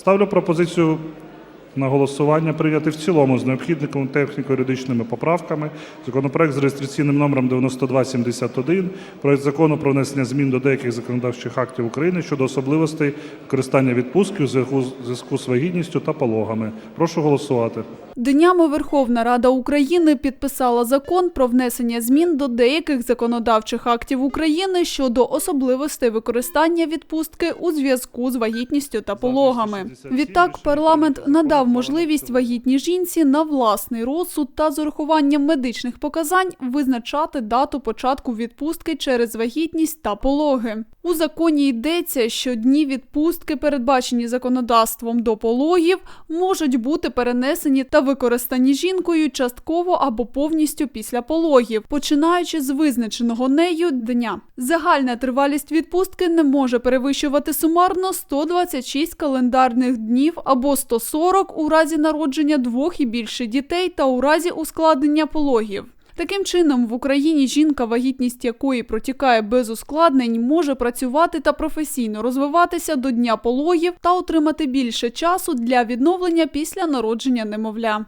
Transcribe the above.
Ставлю пропозицію на голосування прийняти в цілому з необхідними техніко-юридичними поправками законопроект з реєстраційним номером 9271 проект закону про внесення змін до деяких законодавчих актів України щодо особливостей використання відпустки у зв'язку з- вагітністю та пологами. Прошу голосувати. Днями Верховна Рада України підписала закон про внесення змін до деяких законодавчих актів України щодо особливостей використання відпустки у зв'язку з вагітністю та пологами. Відтак парламент надав можливість вагітній жінці на власний розсуд та з урахуванням медичних показань визначати дату початку відпустки через вагітність та пологи. У законі йдеться, що дні відпустки, передбачені законодавством до пологів, можуть бути перенесені та використані жінкою частково або повністю після пологів, починаючи з визначеного нею дня. Загальна тривалість відпустки не може перевищувати сумарно 126 календарних днів або 140 у разі народження двох і більше дітей та у разі ускладнення пологів. Таким чином, в Україні жінка, вагітність якої протікає без ускладнень, може працювати та професійно розвиватися до дня пологів та отримати більше часу для відновлення після народження немовля.